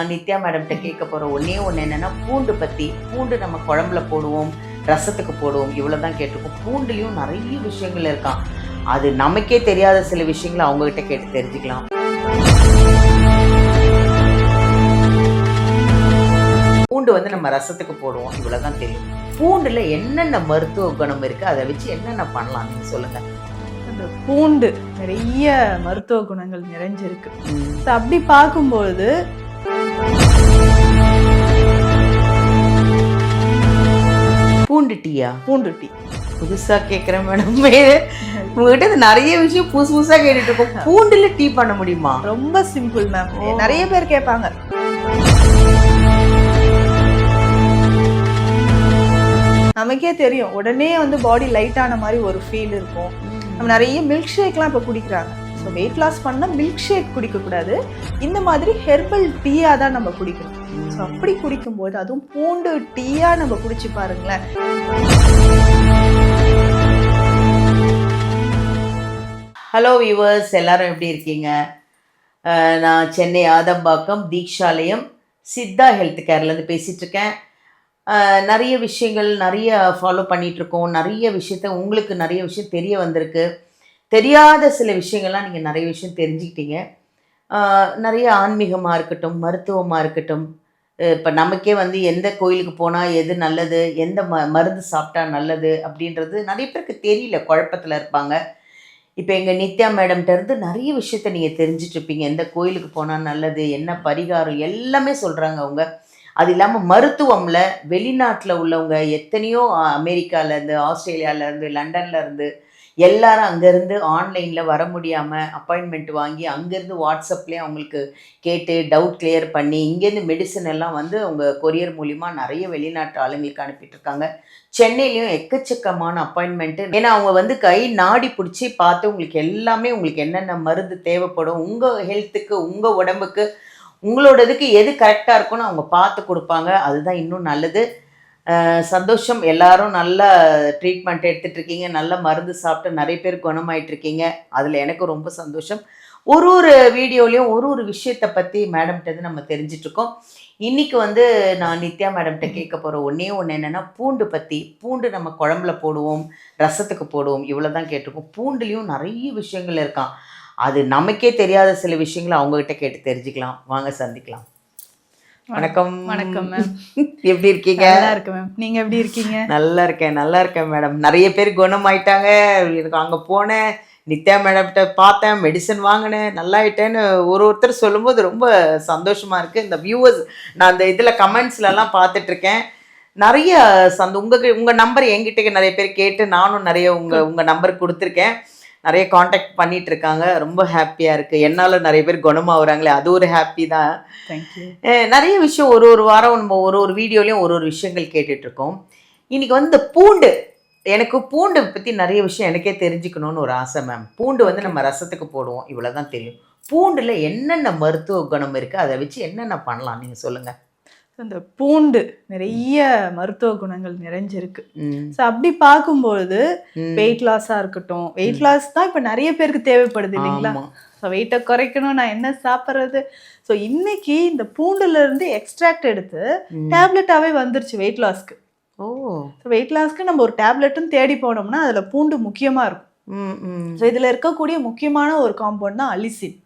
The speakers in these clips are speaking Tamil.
நித்யா மேடம்கிட்ட கேட்க போற ஒண்ணே ஒன்று என்னன்னா பூண்டு பத்தி பூண்டு நம்ம குழம்புல போடுவோம் ரசத்துக்கு போடுவோம் இவ்வளவுதான் கேட்டிருக்கோம். பூண்டுலயும் நிறைய விஷயங்கள் இருக்கான் அது நமக்கே தெரியாத சில விஷயங்களை அவங்க கிட்ட கேட்டு தெரிஞ்சுக்கலாம். பூண்டு வந்து நம்ம ரசத்துக்கு போடுவோம் இவ்வளவுதான் தெரியும். பூண்டுல என்னென்ன மருத்துவ குணம் இருக்கு அதை வச்சு என்னென்ன பண்ணலாம் நீங்க சொல்லுங்க. அந்த பூண்டு நிறைய மருத்துவ குணங்கள் நிறைஞ்சிருக்கு. அப்படி பார்க்கும்பொழுது பூண்டு டீயா? பூண்டு டீ. புதுசா கேக்குறேன் மேடம். உங்ககிட்ட இது நிறைய விஷயம் புதுசு புதுசா கேட்டுட்டு இருக்கோம். பூண்டுல டீ பண்ண முடியுமா? ரொம்ப சிம்பிள் மேம். நிறைய பேர் கேட்பாங்க. நமக்கே தெரியும். உடனே வந்து பாடி லைட் ஆன மாதிரி ஒரு ஃபீல் இருக்கும். நம்ம நிறைய மில்க் ஷேக்லாம் இப்போ குடிக்கிறாங்க. ஸோ வெயிட் லாஸ் பண்ணால் மில்க் ஷேக் குடிக்கக்கூடாது. இந்த மாதிரி ஹெர்பல் டீயாக தான் நம்ம குடிக்கணும். ஸோ அப்படி குடிக்கும்போது அதுவும் பூண்டு டீயாக நம்ம குடிச்சு பாருங்களேன். ஹலோ வியூவர்ஸ் எல்லாரும் எப்படி இருக்கீங்க? நான் சென்னை ஆதம்பாக்கம் தீக்ஷாலயம் சித்தா ஹெல்த் கேர்லேருந்து பேசிகிட்டு இருக்கேன் நிறைய விஷயங்கள் நிறைய ஃபாலோ பண்ணிகிட்ருக்கோம் நிறைய விஷயத்த உங்களுக்கு நிறைய விஷயம் தெரிய வந்திருக்கு. தெரியாத சில விஷயங்கள்லாம் நீங்கள் நிறைய விஷயம் தெரிஞ்சுக்கிட்டீங்க. நிறைய ஆன்மீகமாக இருக்கட்டும் மருத்துவமாக இருக்கட்டும். இப்போ நமக்கே வந்து எந்த கோயிலுக்கு போனால் எது நல்லது எந்த ம மருந்து சாப்பிட்டா நல்லது அப்படின்றது நிறைய பேருக்கு தெரியல குழப்பத்தில் இருப்பாங்க. இப்போ எங்கள் நித்யா மேடம்கிட்டருந்து நிறைய விஷயத்த நீங்கள் தெரிஞ்சிட்ருப்பீங்க எந்த கோயிலுக்கு போனால் நல்லது என்ன பரிகாரம் எல்லாமே சொல்கிறாங்க அவங்க. அது இல்லாமல் மருத்துவமில் வெளிநாட்டில் உள்ளவங்க எத்தனையோ அமெரிக்காவிலேருந்து ஆஸ்திரேலியாவிலேருந்து லண்டன்லேருந்து எல்லாரும் அங்கேருந்து ஆன்லைனில் வர முடியாமல் அப்பாயின்மெண்ட் வாங்கி அங்கேருந்து வாட்ஸ்அப்லேயே அவங்களுக்கு கேட்டு டவுட் கிளியர் பண்ணி இங்கேருந்து மெடிசன் எல்லாம் வந்து அவங்க கொரியர் மூலிமா நிறைய வெளிநாட்டு ஆளுங்களுக்கு அனுப்பிட்டுருக்காங்க. சென்னையிலையும் எக்கச்சக்கமான அப்பாயின்மெண்ட்டு ஏன்னா அவங்க வந்து கை நாடி பிடிச்சி பார்த்து உங்களுக்கு எல்லாமே உங்களுக்கு என்னென்ன மருந்து தேவைப்படும் உங்கள் ஹெல்த்துக்கு உங்கள் உடம்புக்கு உங்களோட இதுக்கு எது கரெக்டாக இருக்குன்னு அவங்க பார்த்து கொடுப்பாங்க. அதுதான் இன்னும் நல்லது. சந்தோஷம். எல்லாரும் நல்ல ட்ரீட்மெண்ட் எடுத்துட்ருக்கீங்க நல்ல மருந்து சாப்பிட்டு நிறைய பேர் குணமாயிட்டிருக்கீங்க. அதில் எனக்கு ரொம்ப சந்தோஷம். ஒரு ஒரு வீடியோலையும் ஒரு ஒரு விஷயத்தை பற்றி மேடம்கிட்ட நம்ம தெரிஞ்சிட்ருக்கோம். இன்றைக்கி வந்து நான் நித்யா மேடம்கிட்ட கேட்க போகிற ஒன்றே ஒன்று என்னென்னா பூண்டு பற்றி பூண்டு நம்ம குழம்புல போடுவோம் ரசத்துக்கு போடுவோம். இவ்வளோ தான் கேட்டிருக்கோம். பூண்டுலேயும் நிறைய விஷயங்கள் இருக்கான் அது நமக்கே தெரியாத சில விஷயங்களை அவங்ககிட்ட கேட்டு தெரிஞ்சுக்கலாம். வாங்க சந்திக்கலாம். வணக்கம். வணக்கம் மேம் எப்படி இருக்கீங்க? நல்லா இருக்கு மேம் நீங்க எப்படி இருக்கீங்க? நல்லா இருக்கேன் நல்லா இருக்கேன் மேடம் நிறைய பேர் குணமாயிட்டாங்க. எனக்கு அங்கே போனேன். நித்யா மேடம்கிட்ட பார்த்தேன் மெடிசன் வாங்கினேன் நல்லாயிட்டேன்னு ஒரு ஒருத்தர் சொல்லும்போது ரொம்ப சந்தோஷமா இருக்கு. இந்த வியூவர்ஸ் நான் அந்த இதில் கமெண்ட்ஸ்லலாம் பார்த்துட்டு இருக்கேன் நிறைய சந்த உங்க உங்க நம்பர் என்கிட்ட நிறைய பேர் கேட்டு நானும் நிறைய உங்க உங்க நம்பர் கொடுத்துருக்கேன். நிறைய காண்டாக்ட் பண்ணிட்டு இருக்காங்க ரொம்ப ஹாப்பியா இருக்கு. என்னால நிறைய பேர் குணமாகறாங்களே அது ஒரு ஹாப்பி தான். நிறைய விஷயம் ஒரு ஒரு வாரம் நம்ம ஒரு ஒரு வீடியோலையும் ஒரு ஒரு விஷயங்கள் கேட்டுட்டு இருக்கோம் இன்னைக்கு வந்து பூண்டு எனக்கு பூண்டு பற்றி நிறைய விஷயம் எனக்கே தெரிஞ்சுக்கணும்னு ஒரு ஆசை மேம் பூண்டு வந்து நம்ம ரசத்துக்கு போடுவோம். இவ்வளோதான் தெரியும். பூண்டில் என்னென்ன மருத்துவ குணம் இருக்குது அதை வச்சு என்னென்ன பண்ணலாம்? நீங்கள் சொல்லுங்கள் இந்த பூண்டு நிறைய மருத்துவ குணங்கள் நிறைஞ்சிருக்கு. ஸோ அப்படி பார்க்கும்பொழுது. வெயிட் லாஸா இருக்கட்டும் வெயிட் லாஸ் தான் இப்போ நிறைய பேருக்கு தேவைப்படுது இல்லைங்களா. ஸோ வெயிட்டை குறைக்கணும் நான் என்ன சாப்பிட்றது? ஸோ இன்னைக்கு இந்த பூண்டுல இருந்து எக்ஸ்ட்ராக்ட் எடுத்து ம். டேப்லெட்டாவே வந்துருச்சு வெயிட் லாஸ்க்கு ஓ. வெயிட் லாஸ்க்கு நம்ம ஒரு டேப்லெட்டும் தேடி போனோம்னா அதுல பூண்டு முக்கியமா இருக்கும். ஸோ இதுல இருக்கக்கூடிய முக்கியமான ஒரு காம்பவுண்ட் தான் அலிசின்.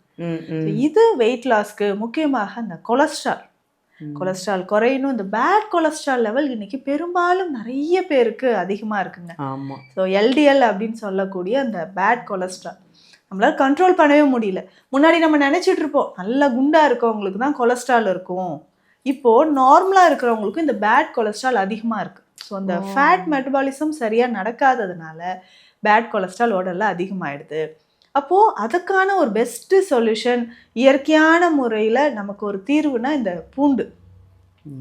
இது வெயிட் லாஸ்க்கு முக்கியமாக அந்த கொலஸ்ட்ரால். கொலஸ்ட்ரால் குறையணும். இந்த பேட் கொலஸ்ட்ரால் லெவல் இன்னைக்கு பெரும்பாலும் நிறைய பேருக்கு அதிகமாக இருக்குங்க. ஆமா. ஸோ எல்டிஎல் அப்படின்னு சொல்லக்கூடிய அந்த பேட் கொலஸ்ட்ரால் நம்மளால கண்ட்ரோல் பண்ணவே முடியல. முன்னாடி நம்ம நினைச்சிட்டு இருப்போம் நல்ல குண்டா இருக்கவங்களுக்கு தான் கொலஸ்ட்ரால் இருக்கும். இப்போ நார்மலா இருக்கிறவங்களுக்கும் இந்த பேட் கொலஸ்ட்ரால் அதிகமா இருக்கு. ஸோ அந்த. ஃபேட் மெட்டபாலிசம் சரியா நடக்காததுனால பேட் கொலஸ்ட்ரால் உடல்ல அதிகமாயிடுது. அப்போ அதுக்கான ஒரு பெஸ்ட் சொல்யூஷன் இயற்கையான முறையில் நமக்கு ஒரு தீர்வுனா இந்த பூண்டு.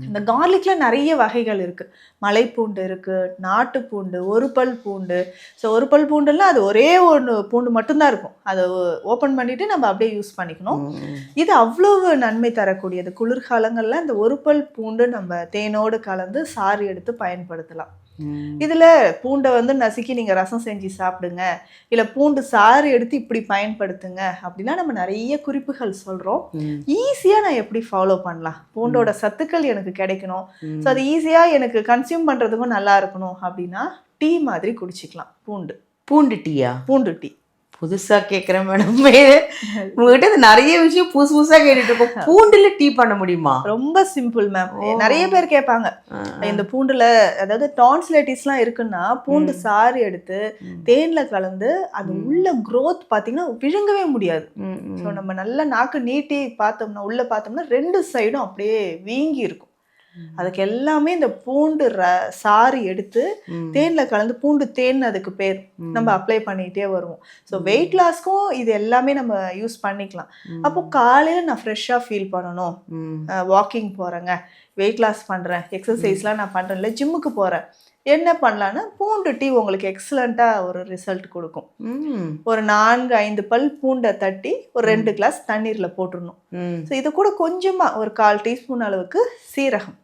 இந்த கார்லிக்ல நிறைய வகைகள் இருக்கு மலைப்பூண்டு இருக்கு நாட்டு பூண்டு ஒரு பல் பூண்டு ஸோ ஒரு பல் பூண்டுலாம் அது ஒரே ஒன்று பூண்டு மட்டும்தான் இருக்கும் அதை ஓப்பன் பண்ணிட்டு நம்ம அப்படியே யூஸ் பண்ணிக்கணும். இது அவ்வளவு நன்மை தரக்கூடியது குளிர்காலங்கள்ல இந்த ஒரு பல் பூண்டு நம்ம தேனோடு கலந்து சாறு எடுத்து பயன்படுத்தலாம். இதுல பூண்டை வந்து நசுக்கி நீங்க ரசம் செஞ்சு சாப்பிடுங்க. இல்ல பூண்டு சாறு எடுத்து இப்படி பயன்படுத்துங்க அப்படின்னா நம்ம நிறைய குறிப்புகள் சொல்றோம். ம். ஈஸியா நான் எப்படி ஃபாலோ பண்ணலாம்? பூண்டோட சத்துக்கள் எனக்கு கிடைக்கணும். ஸோ அது ஈஸியா எனக்கு கன்சியூம் பண்றதுக்கும் நல்லா இருக்கணும் அப்படின்னா டீ மாதிரி குடிச்சிக்கலாம் பூண்டு. பூண்டு டீயா? பூண்டு டீ. புதுசா கேக்குறேன் மேடம் உங்ககிட்ட நிறைய விஷயம் புதுசு புதுசா கேட்டுட்டு இருக்கோம். பூண்டுல டீ பண்ண முடியுமா? ரொம்ப சிம்பிள் மேம் நிறைய பேர் கேட்பாங்க. இந்த பூண்டுல அதாவது டான்ஸ்லைட்டிஸ்லாம் இருக்குன்னா பூண்டு சாறு எடுத்து. தேன்ல கலந்து அது உள்ள growth பாத்தீங்கன்னா விழுங்கவே முடியாது. ஸோ நம்ம நல்லா நாக்கு நீட்டி பார்த்தோம்னா உள்ள பார்த்தோம்னா ரெண்டு சைடும் அப்படியே வீங்கி இருக்கும். அதுக்கு எல்லாமே இந்த பூண்டு ர சாறு எடுத்து. தேன்ல கலந்து பூண்டு தேன் அதுக்கு பேர். நம்ம அப்ளை பண்ணிட்டே வருவோம். ஸோ வெயிட் லாஸ்க்கும் இது எல்லாமே நம்ம யூஸ் பண்ணிக்கலாம். அப்போ காலையில நான் ஃப்ரெஷ்ஷாக ஃபீல் பண்ணணும். வாக்கிங் போகிறேங்க வெயிட் லாஸ் பண்ணுறேன் எக்ஸசைஸ்லாம் நான் பண்ணுறேன் இல்லை ஜிம்முக்கு போகிறேன் என்ன பண்ணலான்னா பூண்டு டீ உங்களுக்கு எக்ஸலண்ட்டாக ஒரு ரிசல்ட் கொடுக்கும். ஒரு நான்கு ஐந்து பல் பூண்டை தட்டி ஒரு ரெண்டு கிளாஸ் தண்ணீரில் போட்டுடணும். ஸோ இது கூட கொஞ்சமாக ஒரு கால் டீஸ்பூன் அளவுக்கு சீரகம்.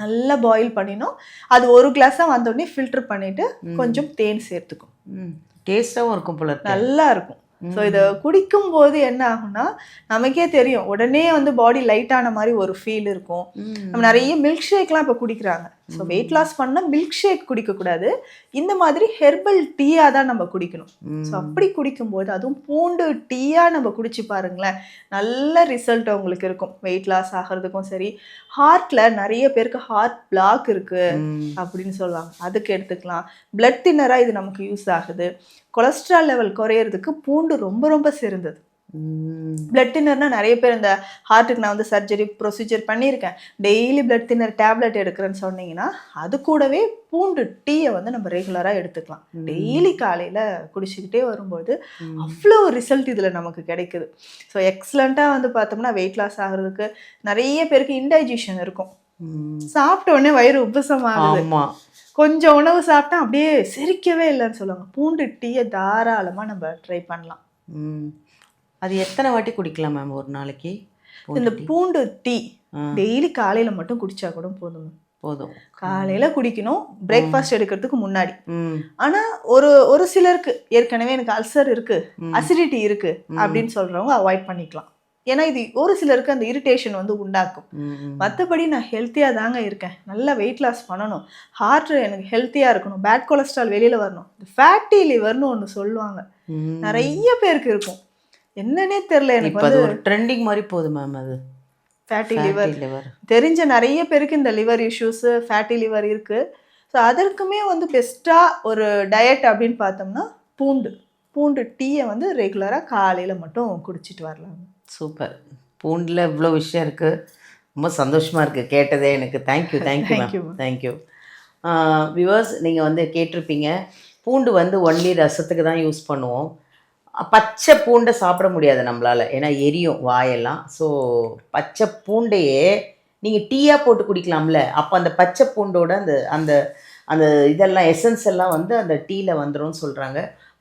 நல்லா பாயில் பண்ணினோம் அது ஒரு கிளாஸாக வந்தோடனே ஃபில்டர் பண்ணிட்டு கொஞ்சம் தேன் சேர்த்துக்கும் ம். டேஸ்டாவும் இருக்கும் போல நல்லா இருக்கும். ஸோ இதை குடிக்கும் போது என்ன ஆகும்னா நமக்கே தெரியும். உடனே வந்து பாடி லைட் ஆன மாதிரி ஒரு ஃபீல் இருக்கும். நம்ம நிறைய மில்க் ஷேக்லாம் இப்போ குடிக்கிறாங்க. ஸோ வெயிட் லாஸ் பண்ணால் மில்க் ஷேக் குடிக்கக்கூடாது. இந்த மாதிரி ஹெர்பல் டீயாக தான் நம்ம குடிக்கணும். ஸோ அப்படி குடிக்கும்போது அதுவும் பூண்டு டீயாக நம்ம குடிச்சு பாருங்களேன். நல்ல ரிசல்ட் உங்களுக்கு இருக்கும். வெயிட் லாஸ் ஆகிறதுக்கும் சரி. ஹார்ட்டில் நிறைய பேருக்கு ஹார்ட் பிளாக் இருக்குது. அப்படின்னு சொல்லுவாங்க. அதுக்கு எடுத்துக்கலாம். பிளட் தின்னராக இது நமக்கு யூஸ் ஆகுது. கொலஸ்ட்ரால் லெவல் குறையிறதுக்கு பூண்டு ரொம்ப ரொம்ப சிறந்தது. பிளட் தின்னர்னா நிறைய பேர் இந்த ஹார்ட்டுக்கு நான் வந்து சர்ஜரி ப்ரொசீஜர் பண்ணியிருக்கேன். டெய்லி பிளட் தின்னர் டேப்லெட் எடுக்கிறேன்னு சொன்னீங்கன்னா அது கூடவே பூண்டு டீயை வந்து நம்ம ரெகுலராக எடுத்துக்கலாம். டெய்லி காலையில் குடிச்சிக்கிட்டே வரும்போது அவ்வளோ ரிசல்ட் இதில் நமக்கு கிடைக்குது. ஸோ எக்ஸலண்ட்டாக வந்து பார்த்தோம்னா வெயிட் லாஸ் ஆகிறதுக்கு நிறைய பேருக்கு இன்டைஜஷன் இருக்கும். சாப்பிட்ட உடனே வயிறு உப்புசமாகுது. ஆமா. கொஞ்சம் உணவு சாப்பிட்டா அப்படியே செரிக்கவே இல்லைன்னு சொல்லுவாங்க. பூண்டு டீயை தாராளமாக நம்ம ட்ரை பண்ணலாம். அது எத்தனை வாட்டி குடிக்கலாம் மேம் ஒரு நாளைக்கு? இந்த பூண்டு டீ. டெய்லி காலையில மட்டும் குடிச்சா கூட போதும். போதும். காலையில குடிக்கணும் பிரேக்ஃபாஸ்ட் எடுக்கிறதுக்கு முன்னாடி. ம். ஆனா ஒரு ஒரு சிலருக்கு ஏற்கனவே எனக்கு அல்சர் இருக்கு அசிடிட்டி இருக்கு அப்படின்னு சொல்றவங்க அவாய்ட் பண்ணிக்கலாம். ஏன்னா இது ஒரு சிலருக்கு அந்த இரிட்டேஷன் வந்து உண்டாக்கும். மற்றபடி நான் ஹெல்த்தியாக தாங்க இருக்கேன். நல்லா வெயிட் லாஸ் பண்ணணும். ஹார்ட் எனக்கு ஹெல்த்தியாக இருக்கணும். பேட் கொலஸ்ட்ரால் வெளியில் வரணும். ஃபேட்டி லிவர்னு ஒன்று சொல்லுவாங்க. நிறைய பேருக்கு இருக்கும். என்னன்னே தெரில எனக்கு இப்ப அது ஒரு ட்ரெண்டிங் மாதிரி போகுது மேம் அது. ஃபேட்டி லிவர் லிவர் தெரிஞ்ச நிறைய பேருக்கு இந்த லிவர் இஷ்யூஸு ஃபேட்டி லிவர் இருக்குது ஸோ அதற்குமே வந்து பெஸ்ட்டாக ஒரு டயட் அப்படின்னு பார்த்தோம்னா பூண்டு. பூண்டு டீயை வந்து ரெகுலராக காலையில் மட்டும் குடிச்சிட்டு வரலாம். சூப்பர் பூண்டில் இவ்வளோ விஷயம் இருக்குது ரொம்ப சந்தோஷமாக இருக்குது கேட்டதே எனக்கு. Thank you thank you ma'am. Thank you viewers நீங்கள் வந்து கேட்டிருப்பீங்க. பூண்டு வந்து ஒன்லி ரசத்துக்கு தான் யூஸ் பண்ணுவோம். பச்சை பூண்டை சாப்பிட முடியாது நம்மளால். ஏன்னா எரியும் வாயெல்லாம். ஸோ பச்சை பூண்டையே நீங்கள் டீயாக போட்டு குடிக்கலாம்ல. அப்போ அந்த பச்சை பூண்டோட அந்த அந்த அந்த இதெல்லாம் எசன்ஸ் எல்லாம் வந்து அந்த டீயில் வந்துடும் சொல்கிறாங்க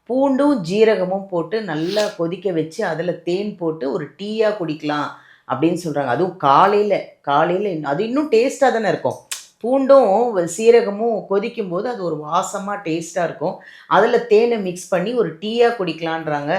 பூண்டும் ஜீரகமும் போட்டு நல்லா கொதிக்க வச்சு அதில் தேன் போட்டு ஒரு டீயாக குடிக்கலாம் அப்படின்னு சொல்கிறாங்க அதுவும் காலையில் காலையில் அது இன்னும் டேஸ்ட்டாக தானே இருக்கும். பூண்டும் சீரகமும் கொதிக்கும் போது அது ஒரு வாசமாக டேஸ்ட்டாக இருக்கும். அதில் தேனை மிக்ஸ் பண்ணி ஒரு டீயாக குடிக்கலான்றாங்க.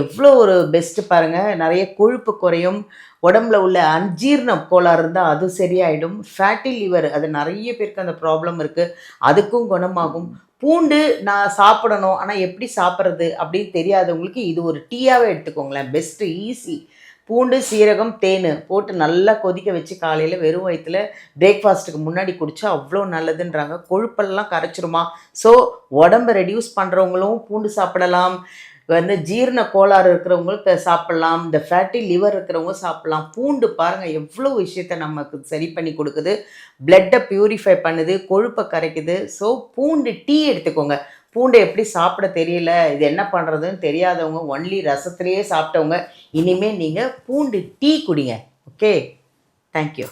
எவ்வளோ ஒரு பெஸ்ட்டு பாருங்கள் நிறைய கொழுப்பு குறையும். உடம்புல உள்ள அஞ்சீர்ண கோளாறு இருந்தால் அது சரியாயிடும். ஃபேட்டி லிவர் அது நிறைய பேருக்கு அந்த ப்ராப்ளம் இருக்குது அதுக்கும் குணமாகும். பூண்டு நான் சாப்பிடணும். ஆனால் எப்படி சாப்பிட்றது அப்படின்னு தெரியாதவங்களுக்கு இது ஒரு டீயாகவே எடுத்துக்கோங்களேன். பெஸ்ட்டு ஈஸி பூண்டு சீரகம் தேன் போட்டு நல்லா கொதிக்க வச்சு காலையில் வெறும் வயிற்றுல பிரேக்ஃபாஸ்ட்டுக்கு முன்னாடி குடித்தா அவ்வளோ நல்லதுன்றாங்க. கொழுப்பெல்லாம் கரைச்சிருமா. ஸோ உடம்பை ரெடியூஸ் பண்ணுறவங்களும் பூண்டு சாப்பிடலாம். வந்து ஜீரண கோளாறு இருக்கிறவங்களுக்கு சாப்பிட்லாம். இந்த ஃபேட்டி லிவர் இருக்கிறவங்க சாப்பிட்லாம். பூண்டு பாருங்கள் எவ்வளோ விஷயத்த நமக்கு சரி பண்ணி கொடுக்குது. பிளட்டை ப்யூரிஃபை பண்ணுது கொழுப்பை கரைக்குது. ஸோ பூண்டு டீ எடுத்துக்கோங்க. பூண்டை எப்படி சாப்பிட தெரியல இது என்ன பண்ணுறதுன்னு தெரியாதவங்க ஒன்லி ரசத்துலேயே சாப்பிட்டவங்க இனிமேல் நீங்கள் பூண்டு டீ குடிங்க. Okay thank you